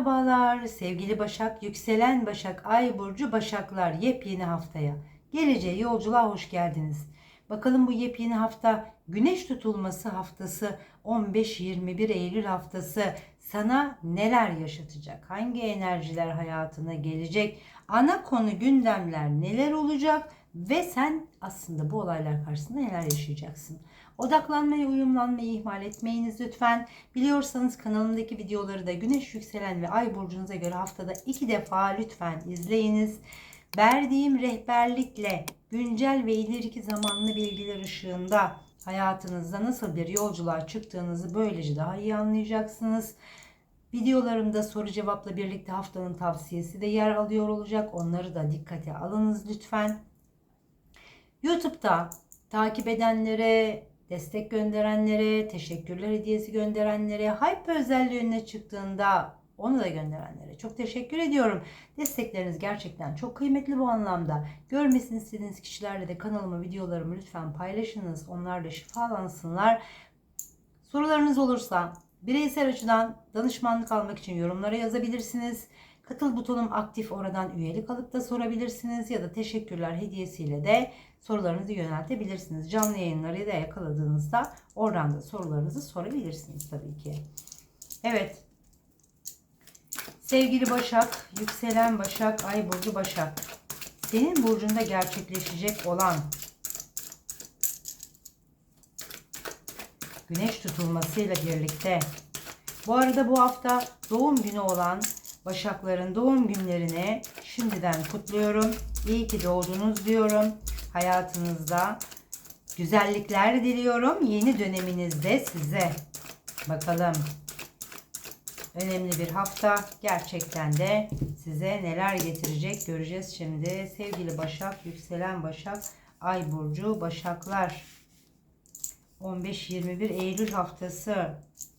Merhabalar sevgili Başak, yükselen Başak, Ay burcu Başaklar yepyeni haftaya. Geleceğe yolculuğa hoş geldiniz. Bakalım bu yepyeni hafta Güneş tutulması haftası 15-21 Eylül haftası sana neler yaşatacak? Hangi enerjiler hayatına gelecek? Ana konu gündemler neler olacak? Ve sen aslında bu olaylar karşısında neler yaşayacaksın? Odaklanmayı, uyumlanmayı ihmal etmeyiniz lütfen. Biliyorsanız kanalımdaki videoları da güneş yükselen ve ay burcunuza göre haftada iki defa lütfen izleyiniz. Verdiğim rehberlikle güncel ve ileriki zamanlı bilgiler ışığında hayatınızda nasıl bir yolculuğa çıktığınızı böylece daha iyi anlayacaksınız. Videolarımda soru cevapla birlikte haftanın tavsiyesi de yer alıyor olacak. Onları da dikkate alınız lütfen. YouTube'da takip edenlere, destek gönderenlere, teşekkürler hediyesi gönderenlere, hype özelliği önüne çıktığında onu da gönderenlere çok teşekkür ediyorum. Destekleriniz gerçekten çok kıymetli bu anlamda. Görmesini istediğiniz kişilerle de kanalımı, videolarımı lütfen paylaşınız. Onlar da şifalansınlar. Sorularınız olursa bireysel açıdan danışmanlık almak için yorumlara yazabilirsiniz. Katıl butonum aktif oradan üyelik alıp da sorabilirsiniz ya da teşekkürler hediyesiyle de sorularınızı yöneltebilirsiniz. Canlı yayınları da yakaladığınızda oradan da sorularınızı sorabilirsiniz tabii ki. Evet. Sevgili Başak, yükselen Başak, Ay burcu Başak. Senin burcunda gerçekleşecek olan Güneş tutulmasıyla birlikte bu arada bu hafta doğum günü olan Başakların doğum günlerini şimdiden kutluyorum. İyi ki doğdunuz diyorum. Hayatınızda güzellikler diliyorum. Yeni döneminizde size. Bakalım. Önemli bir hafta. Gerçekten de size neler getirecek göreceğiz şimdi. Sevgili Başak, yükselen Başak, Ay burcu Başaklar. 15-21 Eylül haftası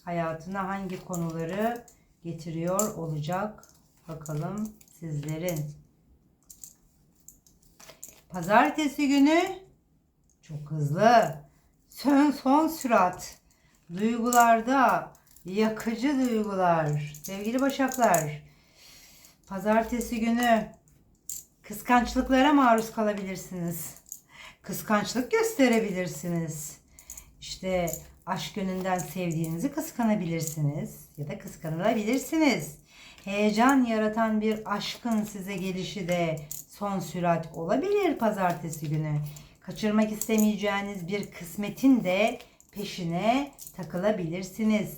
hayatına hangi konuları getiriyor olacak? Bakalım sizlerin. Pazartesi günü çok hızlı. Son son sürat. Duygularda yakıcı duygular. Sevgili Başaklar. Pazartesi günü kıskançlıklara maruz kalabilirsiniz. Kıskançlık gösterebilirsiniz. İşte aşk yönünden sevdiğinizi kıskanabilirsiniz ya da kıskanılabilirsiniz. Heyecan yaratan bir aşkın size gelişi de son sürat olabilir pazartesi günü. Kaçırmak istemeyeceğiniz bir kısmetin de peşine takılabilirsiniz.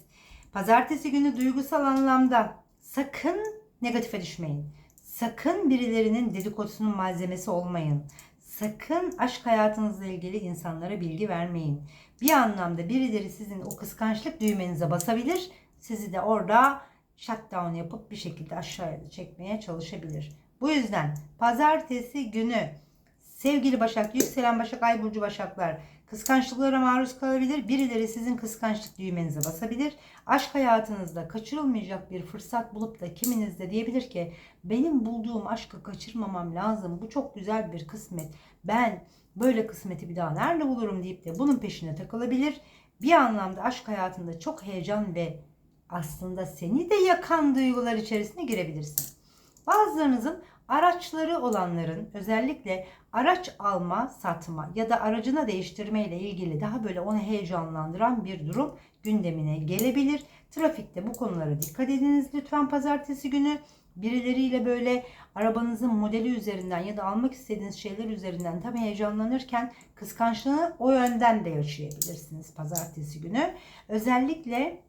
Pazartesi günü duygusal anlamda sakın negatife düşmeyin. Sakın birilerinin dedikodusunun malzemesi olmayın. Sakın aşk hayatınızla ilgili insanlara bilgi vermeyin. Bir anlamda birileri sizin o kıskançlık düğmenize basabilir. Sizi de orada shutdown yapıp bir şekilde aşağıya çekmeye çalışabilir. Bu yüzden pazartesi günü sevgili Başak, yükselen Başak, Ay burcu Başaklar kıskançlıklara maruz kalabilir. Birileri sizin kıskançlık düğmenize basabilir. Aşk hayatınızda kaçırılmayacak bir fırsat bulup da kiminiz de diyebilir ki benim bulduğum aşkı kaçırmamam lazım. Bu çok güzel bir kısmet. Ben böyle kısmeti bir daha nerede bulurum deyip de bunun peşine takılabilir. Bir anlamda aşk hayatında çok heyecan ve aslında seni de yakan duygular içerisine girebilirsin. Bazılarınızın araçları olanların özellikle araç alma, satma ya da aracına değiştirme ile ilgili daha böyle onu heyecanlandıran bir durum gündemine gelebilir. Trafikte bu konulara dikkat ediniz lütfen pazartesi günü. Birileriyle böyle arabanızın modeli üzerinden ya da almak istediğiniz şeyler üzerinden tam heyecanlanırken kıskançlığı o yönden de yaşayabilirsiniz pazartesi günü. Özellikle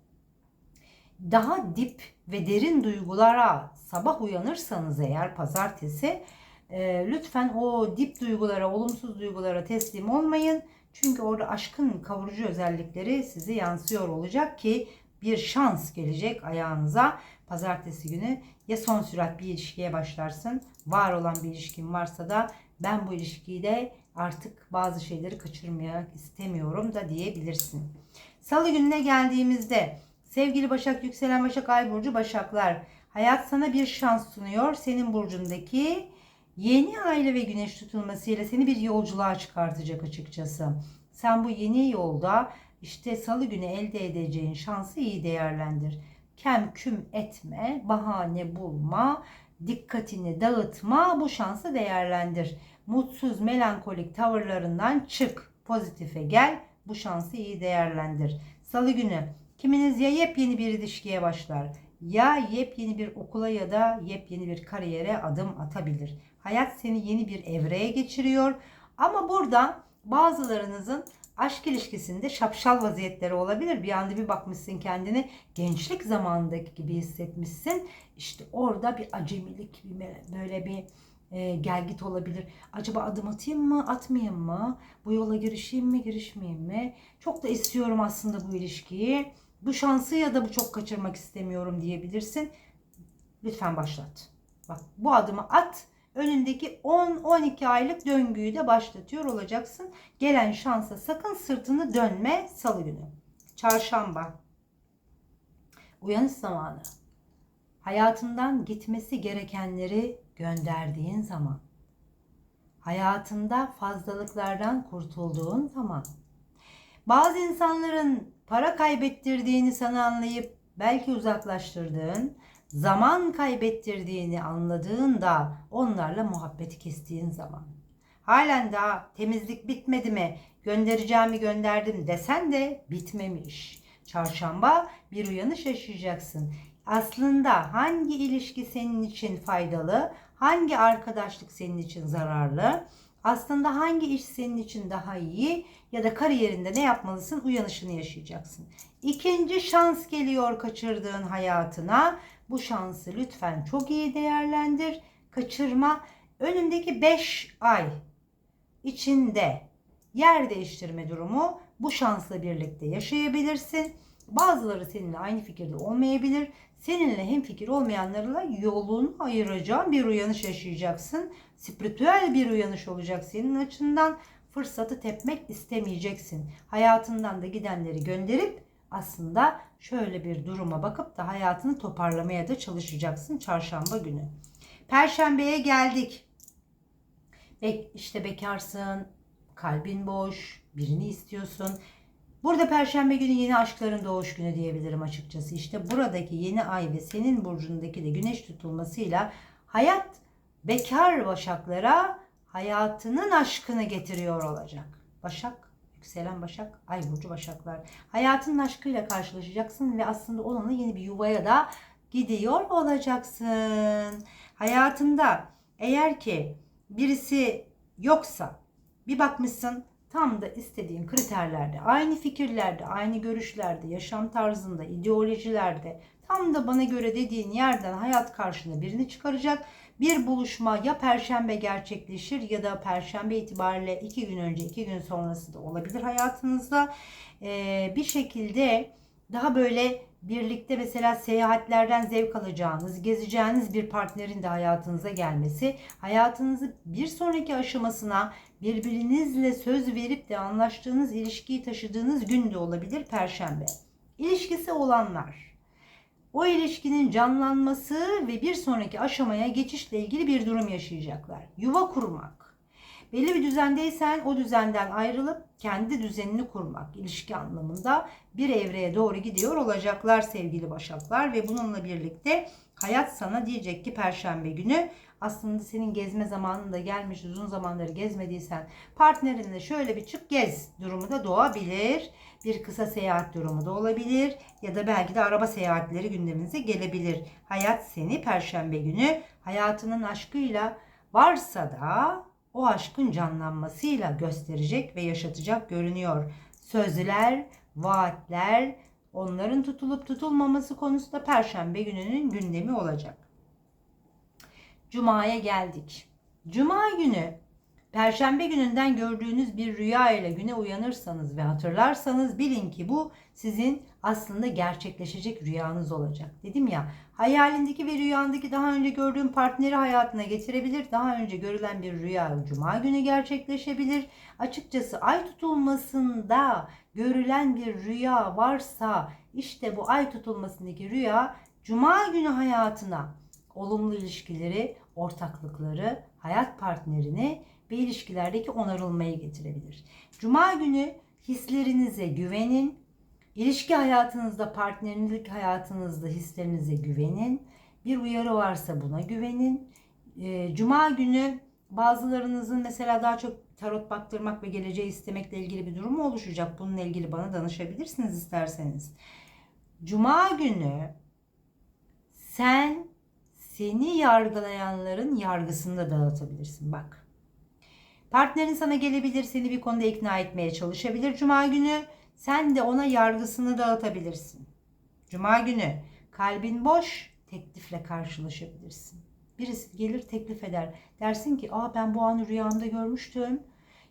daha dip ve derin duygulara sabah uyanırsanız eğer pazartesi e, lütfen o dip duygulara, olumsuz duygulara teslim olmayın. Çünkü orada aşkın kavurucu özellikleri sizi yansıyor olacak ki bir şans gelecek ayağınıza. Pazartesi günü ya son sürat bir ilişkiye başlarsın. Var olan bir ilişkin varsa da ben bu ilişkiyi de artık bazı şeyleri kaçırmayak istemiyorum da diyebilirsin. Salı gününe geldiğimizde sevgili Başak, yükselen Başak, Ay burcu Başaklar. Hayat sana bir şans sunuyor. Senin burcundaki yeni aile ve güneş tutulmasıyla seni bir yolculuğa çıkartacak açıkçası. Sen bu yeni yolda işte salı günü elde edeceğin şansı iyi değerlendir. Kem küm etme, bahane bulma, dikkatini dağıtma, bu şansı değerlendir. Mutsuz, melankolik tavırlarından çık, pozitife gel, bu şansı iyi değerlendir. Salı günü kiminiz ya yepyeni bir ilişkiye başlar, ya yepyeni bir okula ya da yepyeni bir kariyere adım atabilir. Hayat seni yeni bir evreye geçiriyor. Ama burada bazılarınızın aşk ilişkisinde şapşal vaziyetleri olabilir. Bir anda bir bakmışsın kendini gençlik zamanındaki gibi hissetmişsin. İşte orada bir acemilik, böyle bir e, gelgit olabilir. Acaba adım atayım mı, atmayayım mı? Bu yola girişeyim mi, girişmeyeyim mi? Çok da istiyorum aslında bu ilişkiyi. Bu şansı ya da bu çok kaçırmak istemiyorum diyebilirsin. Lütfen başlat. Bak bu adımı at. Önündeki 10-12 aylık döngüyü de başlatıyor olacaksın. Gelen şansa sakın sırtını dönme salı günü. Çarşamba. Uyanış zamanı. Hayatından gitmesi gerekenleri gönderdiğin zaman. Hayatında fazlalıklardan kurtulduğun zaman. Bazı insanların para kaybettirdiğini sana anlayıp belki uzaklaştırdığın, zaman kaybettirdiğini anladığında onlarla muhabbeti kestiğin zaman. Halen daha temizlik bitmedi mi, göndereceğimi gönderdim desen de bitmemiş. Çarşamba bir uyanış yaşayacaksın. Aslında hangi ilişki senin için faydalı, hangi arkadaşlık senin için zararlı, aslında hangi iş senin için daha iyi ya da kariyerinde ne yapmalısın uyanışını yaşayacaksın. İkinci şans geliyor kaçırdığın hayatına. Bu şansı lütfen çok iyi değerlendir. Kaçırma. Önündeki 5 ay içinde yer değiştirme durumu bu şansla birlikte yaşayabilirsin. Bazıları seninle aynı fikirde olmayabilir. Seninle hem fikir olmayanlarla yolunu ayıracağın bir uyanış yaşayacaksın. Spiritüel bir uyanış olacak senin açından. Fırsatı tepmek istemeyeceksin. Hayatından da gidenleri gönderip aslında şöyle bir duruma bakıp da hayatını toparlamaya da çalışacaksın çarşamba günü. Perşembeye geldik. Bek işte bekarsın, kalbin boş, birini istiyorsun. Burada perşembe günü yeni aşkların doğuş günü diyebilirim açıkçası. İşte buradaki yeni ay ve senin burcundaki de güneş tutulmasıyla hayat bekar başaklara hayatının aşkını getiriyor olacak. Başak, yükselen başak, ay burcu başaklar. Hayatının aşkıyla karşılaşacaksın ve aslında onunla yeni bir yuvaya da gidiyor olacaksın. Hayatında eğer ki birisi yoksa bir bakmışsın tam da istediğin kriterlerde, aynı fikirlerde, aynı görüşlerde, yaşam tarzında, ideolojilerde tam da bana göre dediğin yerden hayat karşına birini çıkaracak. Bir buluşma ya perşembe gerçekleşir ya da perşembe itibariyle iki gün önce, iki gün sonrası da olabilir hayatınızda. Ee, bir şekilde daha böyle birlikte mesela seyahatlerden zevk alacağınız, gezeceğiniz bir partnerin de hayatınıza gelmesi, hayatınızı bir sonraki aşamasına birbirinizle söz verip de anlaştığınız ilişkiyi taşıdığınız gün de olabilir perşembe. İlişkisi olanlar o ilişkinin canlanması ve bir sonraki aşamaya geçişle ilgili bir durum yaşayacaklar. Yuva kurmak. Belli bir düzendeysen o düzenden ayrılıp kendi düzenini kurmak ilişki anlamında bir evreye doğru gidiyor olacaklar sevgili başaklar ve bununla birlikte hayat sana diyecek ki perşembe günü aslında senin gezme zamanın da gelmiş uzun zamanları gezmediysen partnerinle şöyle bir çık gez durumu da doğabilir. Bir kısa seyahat durumu da olabilir ya da belki de araba seyahatleri gündeminize gelebilir. Hayat seni perşembe günü hayatının aşkıyla varsa da o aşkın canlanmasıyla gösterecek ve yaşatacak görünüyor. Sözler, vaatler, onların tutulup tutulmaması konusunda perşembe gününün gündemi olacak. Cuma'ya geldik. Cuma günü Perşembe gününden gördüğünüz bir rüya ile güne uyanırsanız ve hatırlarsanız bilin ki bu sizin aslında gerçekleşecek rüyanız olacak. Dedim ya hayalindeki ve rüyandaki daha önce gördüğün partneri hayatına getirebilir. Daha önce görülen bir rüya cuma günü gerçekleşebilir. Açıkçası ay tutulmasında görülen bir rüya varsa işte bu ay tutulmasındaki rüya cuma günü hayatına olumlu ilişkileri, ortaklıkları, hayat partnerini ve ilişkilerdeki onarılmayı getirebilir. Cuma günü hislerinize güvenin. İlişki hayatınızda, partnerlik hayatınızda hislerinize güvenin. Bir uyarı varsa buna güvenin. Ee, Cuma günü bazılarınızın mesela daha çok tarot baktırmak ve geleceği istemekle ilgili bir durum oluşacak. Bununla ilgili bana danışabilirsiniz isterseniz. Cuma günü sen seni yargılayanların yargısını da dağıtabilirsin. Bak. Partnerin sana gelebilir, seni bir konuda ikna etmeye çalışabilir Cuma günü. Sen de ona yargısını dağıtabilirsin. Cuma günü kalbin boş, teklifle karşılaşabilirsin. Birisi gelir teklif eder. Dersin ki aa ben bu anı rüyamda görmüştüm.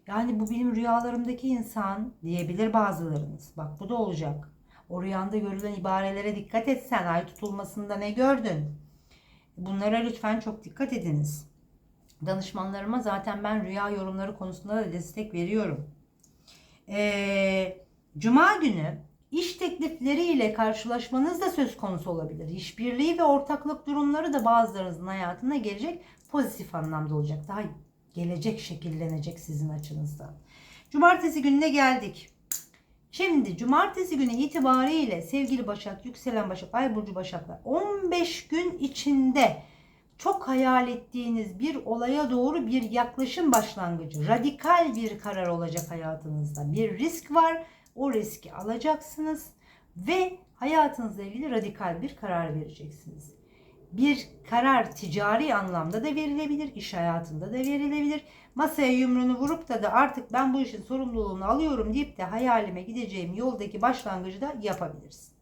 Yani bu benim rüyalarımdaki insan diyebilir bazılarınız. Bak bu da olacak. O rüyanda görülen ibarelere dikkat etsen ay tutulmasında ne gördün? Bunlara lütfen çok dikkat ediniz. Danışmanlarıma zaten ben rüya yorumları konusunda da destek veriyorum. Ee, Cuma günü iş teklifleriyle karşılaşmanız da söz konusu olabilir. İşbirliği ve ortaklık durumları da bazılarınızın hayatına gelecek. Pozitif anlamda olacak. Daha gelecek şekillenecek sizin açınızdan. Cumartesi gününe geldik. Şimdi cumartesi günü itibariyle sevgili Başak, yükselen Başak, Ay burcu Başaklar 15 gün içinde çok hayal ettiğiniz bir olaya doğru bir yaklaşım başlangıcı, radikal bir karar olacak hayatınızda. Bir risk var. O riski alacaksınız ve hayatınızla ilgili radikal bir karar vereceksiniz. Bir karar ticari anlamda da verilebilir, iş hayatında da verilebilir. Masaya yumruğunu vurup da da artık ben bu işin sorumluluğunu alıyorum deyip de hayalime gideceğim yoldaki başlangıcı da yapabilirsin.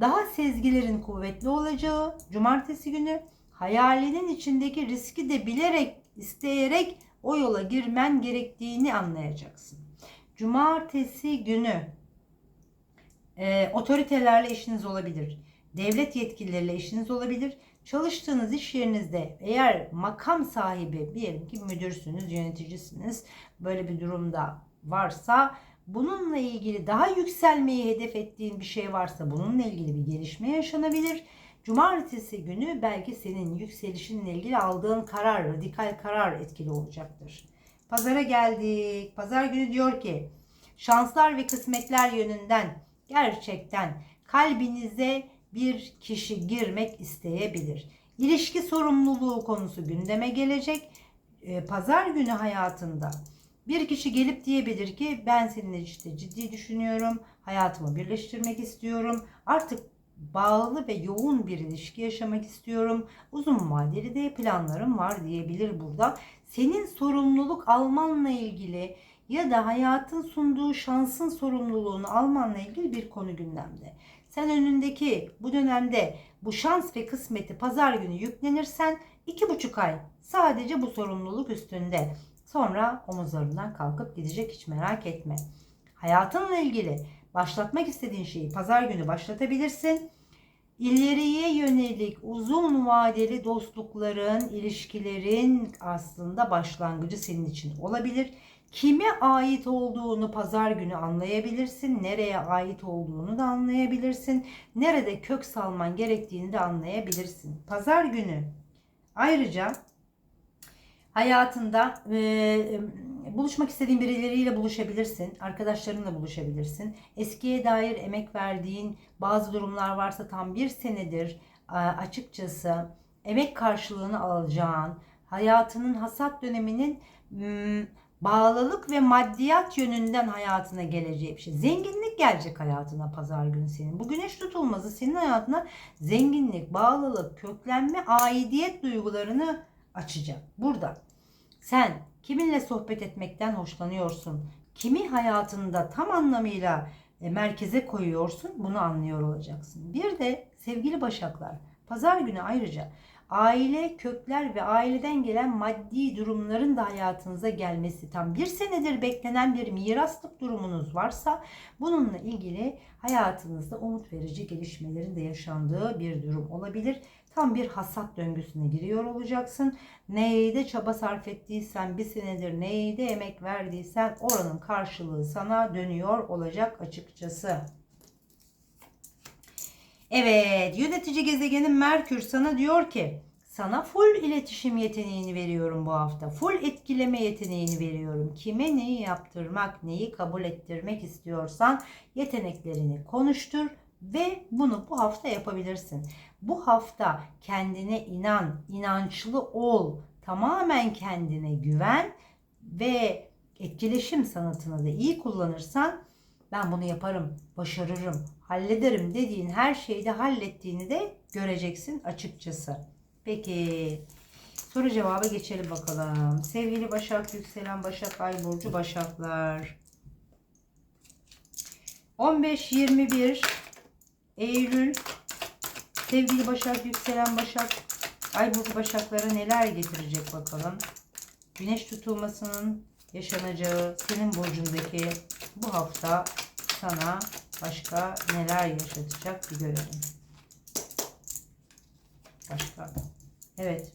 Daha sezgilerin kuvvetli olacağı cumartesi günü hayalinin içindeki riski de bilerek, isteyerek o yola girmen gerektiğini anlayacaksın. Cumartesi günü e, otoritelerle işiniz olabilir. Devlet yetkilileriyle işiniz olabilir. Çalıştığınız iş yerinizde eğer makam sahibi diyelim ki müdürsünüz, yöneticisiniz böyle bir durumda varsa bununla ilgili daha yükselmeyi hedef ettiğin bir şey varsa bununla ilgili bir gelişme yaşanabilir. Cumartesi günü belki senin yükselişinle ilgili aldığın karar, radikal karar etkili olacaktır. Pazara geldik. Pazar günü diyor ki şanslar ve kısmetler yönünden gerçekten kalbinize bir kişi girmek isteyebilir. İlişki sorumluluğu konusu gündeme gelecek. Ee, Pazar günü hayatında bir kişi gelip diyebilir ki ben seninle işte ciddi düşünüyorum. Hayatımı birleştirmek istiyorum. Artık bağlı ve yoğun bir ilişki yaşamak istiyorum. Uzun vadeli de planlarım var diyebilir burada. Senin sorumluluk almanla ilgili ya da hayatın sunduğu şansın sorumluluğunu almanla ilgili bir konu gündemde. Sen önündeki bu dönemde bu şans ve kısmeti pazar günü yüklenirsen iki buçuk ay sadece bu sorumluluk üstünde. Sonra omuzlarından kalkıp gidecek hiç merak etme. Hayatınla ilgili başlatmak istediğin şeyi pazar günü başlatabilirsin. İleriye yönelik uzun vadeli dostlukların, ilişkilerin aslında başlangıcı senin için olabilir. Kime ait olduğunu pazar günü anlayabilirsin. Nereye ait olduğunu da anlayabilirsin. Nerede kök salman gerektiğini de anlayabilirsin. Pazar günü ayrıca hayatında e, buluşmak istediğin birileriyle buluşabilirsin. Arkadaşlarınla buluşabilirsin. Eskiye dair emek verdiğin bazı durumlar varsa tam bir senedir e, açıkçası emek karşılığını alacağın, hayatının hasat döneminin bağlılık ve maddiyat yönünden hayatına geleceği bir şey. Zenginlik gelecek hayatına pazar günü senin. Bu güneş tutulması senin hayatına zenginlik, bağlılık, köklenme, aidiyet duygularını açacak. Burada sen kiminle sohbet etmekten hoşlanıyorsun? Kimi hayatında tam anlamıyla e, merkeze koyuyorsun? Bunu anlıyor olacaksın. Bir de sevgili başaklar, pazar günü ayrıca aile kökler ve aileden gelen maddi durumların da hayatınıza gelmesi tam bir senedir beklenen bir miraslık durumunuz varsa bununla ilgili hayatınızda umut verici gelişmelerin de yaşandığı bir durum olabilir. Tam bir hasat döngüsüne giriyor olacaksın. Neyde çaba sarf ettiysen bir senedir neyde emek verdiysen oranın karşılığı sana dönüyor olacak açıkçası. Evet, yönetici gezegenin Merkür sana diyor ki sana full iletişim yeteneğini veriyorum bu hafta. Full etkileme yeteneğini veriyorum. Kime neyi yaptırmak, neyi kabul ettirmek istiyorsan yeteneklerini konuştur ve bunu bu hafta yapabilirsin. Bu hafta kendine inan, inançlı ol, tamamen kendine güven ve etkileşim sanatını da iyi kullanırsan ben bunu yaparım, başarırım, hallederim dediğin her şeyi de hallettiğini de göreceksin açıkçası. Peki soru cevaba geçelim bakalım. Sevgili Başak, yükselen Başak, Ay Burcu Başaklar. 15-21 Eylül sevgili Başak, yükselen Başak, Ay Burcu Başaklara neler getirecek bakalım. Güneş tutulmasının yaşanacağı senin burcundaki bu hafta sana başka neler yaşatacak bir görelim. Başka. Evet.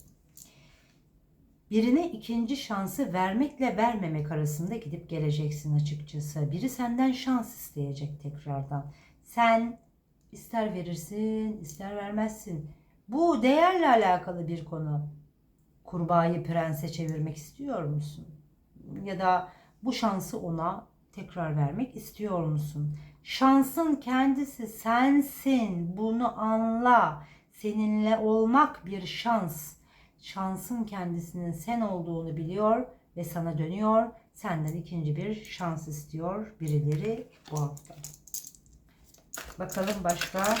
Birine ikinci şansı vermekle vermemek arasında gidip geleceksin açıkçası. Biri senden şans isteyecek tekrardan. Sen ister verirsin, ister vermezsin. Bu değerle alakalı bir konu. Kurbağayı prense çevirmek istiyor musun? Ya da bu şansı ona tekrar vermek istiyor musun? Şansın kendisi sensin. Bunu anla. Seninle olmak bir şans. Şansın kendisinin sen olduğunu biliyor ve sana dönüyor. Senden ikinci bir şans istiyor birileri bu hafta. Bakalım başka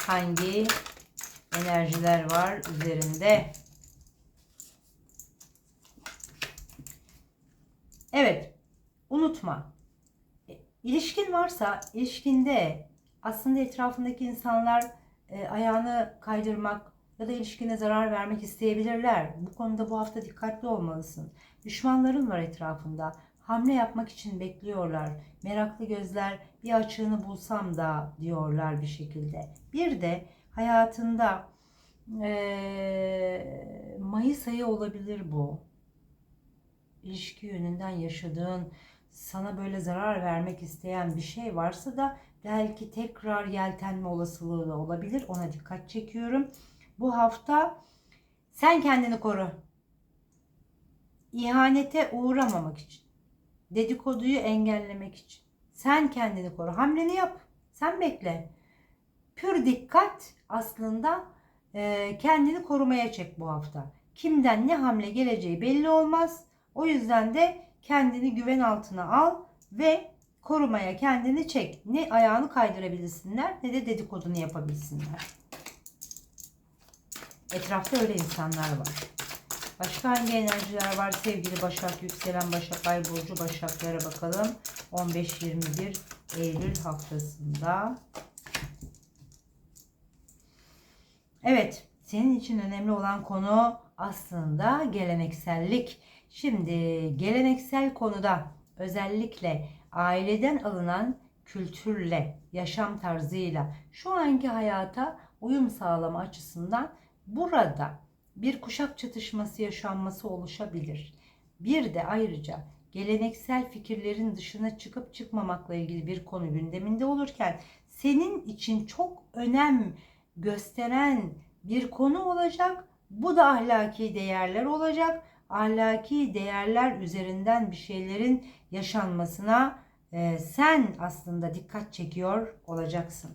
hangi enerjiler var üzerinde. Evet, unutma. E, İlişkin varsa ilişkinde aslında etrafındaki insanlar e, ayağını kaydırmak ya da ilişkine zarar vermek isteyebilirler. Bu konuda bu hafta dikkatli olmalısın. Düşmanların var etrafında. Hamle yapmak için bekliyorlar. Meraklı gözler bir açığını bulsam da diyorlar bir şekilde. Bir de hayatında e, Mayıs ayı olabilir bu. İlişki yönünden yaşadığın sana böyle zarar vermek isteyen bir şey varsa da belki tekrar yeltenme olasılığı da olabilir. Ona dikkat çekiyorum. Bu hafta sen kendini koru. İhanete uğramamak için. Dedikoduyu engellemek için. Sen kendini koru. Hamleni yap. Sen bekle. Pür dikkat aslında e, kendini korumaya çek bu hafta. Kimden ne hamle geleceği belli olmaz. O yüzden de kendini güven altına al ve korumaya kendini çek. Ne ayağını kaydırabilsinler ne de dedikodunu yapabilsinler. Etrafta öyle insanlar var. Başka hangi enerjiler var sevgili Başak, yükselen Başak, Ay Burcu Başaklara bakalım. 15-21 Eylül haftasında. Evet, senin için önemli olan konu aslında geleneksellik. Şimdi geleneksel konuda özellikle aileden alınan kültürle, yaşam tarzıyla şu anki hayata uyum sağlama açısından burada bir kuşak çatışması yaşanması oluşabilir. Bir de ayrıca geleneksel fikirlerin dışına çıkıp çıkmamakla ilgili bir konu gündeminde olurken senin için çok önem gösteren bir konu olacak. Bu da ahlaki değerler olacak. Ahlaki değerler üzerinden bir şeylerin yaşanmasına e, sen aslında dikkat çekiyor olacaksın.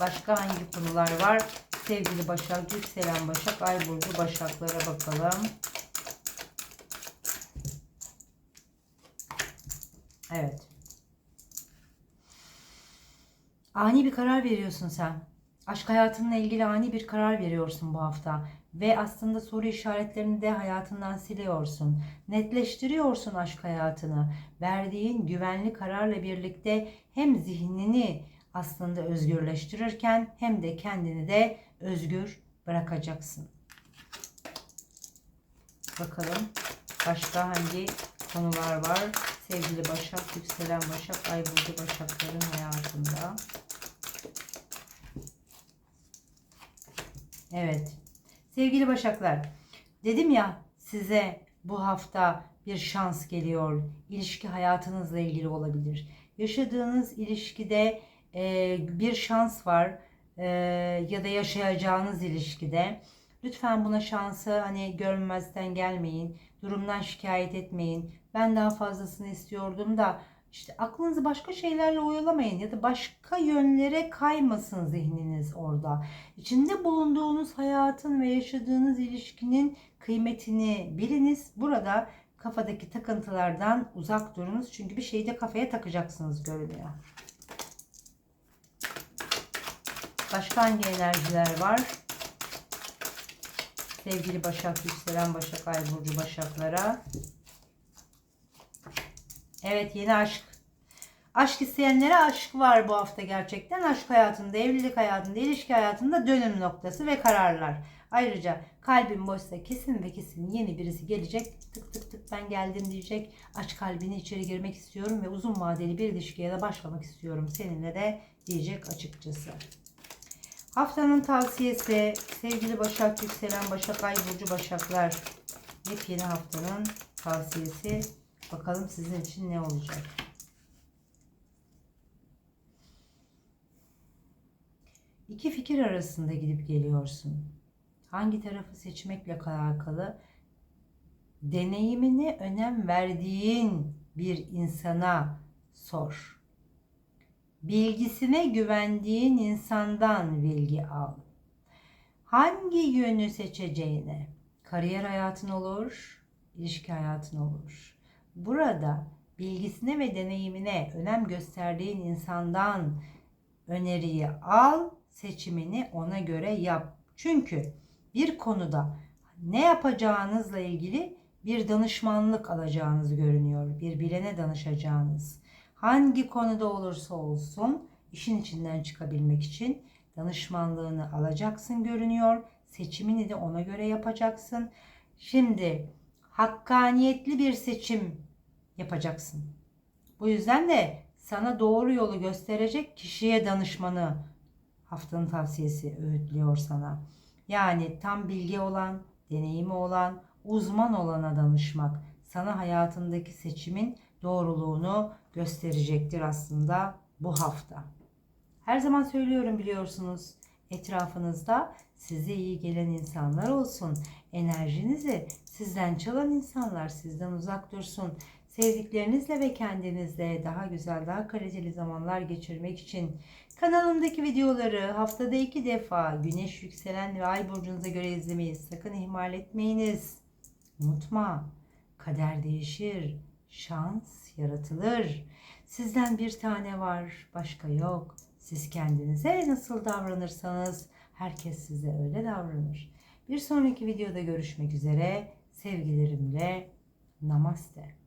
Başka hangi konular var? Sevgili Başak, yükselen Başak, Ay Burcu Başaklara bakalım. Evet. Ani bir karar veriyorsun sen. Aşk hayatınla ilgili ani bir karar veriyorsun bu hafta. Ve aslında soru işaretlerini de hayatından siliyorsun. Netleştiriyorsun aşk hayatını. Verdiğin güvenli kararla birlikte hem zihnini aslında özgürleştirirken hem de kendini de özgür bırakacaksın. Bakalım başka hangi konular var? Sevgili Başak, yükselen Başak, Ay Burcu Başakların hayatında. Evet. Sevgili Başaklar, dedim ya size bu hafta bir şans geliyor. İlişki hayatınızla ilgili olabilir. Yaşadığınız ilişkide e, bir şans var. e, ya da yaşayacağınız ilişkide lütfen buna şansı hani görmezden gelmeyin. Durumdan şikayet etmeyin. Ben daha fazlasını istiyordum da işte aklınızı başka şeylerle oyalamayın ya da başka yönlere kaymasın zihniniz orada. İçinde bulunduğunuz hayatın ve yaşadığınız ilişkinin kıymetini biliniz. Burada kafadaki takıntılardan uzak durunuz. Çünkü bir şeyi de kafaya takacaksınız görünüyor. Başka hangi enerjiler var? Sevgili Başak, yükselen Başak, Ay Burcu Başaklara. Evet yeni aşk. Aşk isteyenlere aşk var bu hafta gerçekten. Aşk hayatında, evlilik hayatında, ilişki hayatında dönüm noktası ve kararlar. Ayrıca kalbin boşsa kesin ve kesin yeni birisi gelecek. Tık tık tık ben geldim diyecek. Aç kalbini içeri girmek istiyorum ve uzun vadeli bir ilişkiye de başlamak istiyorum seninle de diyecek açıkçası. Haftanın tavsiyesi sevgili Başak Yükselen Başak Ay Burcu Başaklar. Yepyeni haftanın tavsiyesi. Bakalım sizin için ne olacak? İki fikir arasında gidip geliyorsun. Hangi tarafı seçmekle alakalı deneyimine önem verdiğin bir insana sor. Bilgisine güvendiğin insandan bilgi al. Hangi yönü seçeceğine, kariyer hayatın olur, ilişki hayatın olur. Burada bilgisine ve deneyimine önem gösterdiğin insandan öneriyi al, seçimini ona göre yap. Çünkü bir konuda ne yapacağınızla ilgili bir danışmanlık alacağınız görünüyor. Bir bilene danışacağınız. Hangi konuda olursa olsun işin içinden çıkabilmek için danışmanlığını alacaksın görünüyor. Seçimini de ona göre yapacaksın. Şimdi hakkaniyetli bir seçim yapacaksın. Bu yüzden de sana doğru yolu gösterecek kişiye danışmanı haftanın tavsiyesi öğütlüyor sana. Yani tam bilgi olan, deneyimi olan, uzman olana danışmak sana hayatındaki seçimin doğruluğunu gösterecektir aslında bu hafta. Her zaman söylüyorum biliyorsunuz etrafınızda size iyi gelen insanlar olsun. Enerjinizi sizden çalan insanlar sizden uzak dursun. Sevdiklerinizle ve kendinizle daha güzel, daha kaliteli zamanlar geçirmek için kanalımdaki videoları haftada iki defa güneş yükselen ve ay burcunuza göre izlemeyi sakın ihmal etmeyiniz. Unutma, kader değişir, şans yaratılır. Sizden bir tane var, başka yok. Siz kendinize nasıl davranırsanız herkes size öyle davranır. Bir sonraki videoda görüşmek üzere. Sevgilerimle namaste.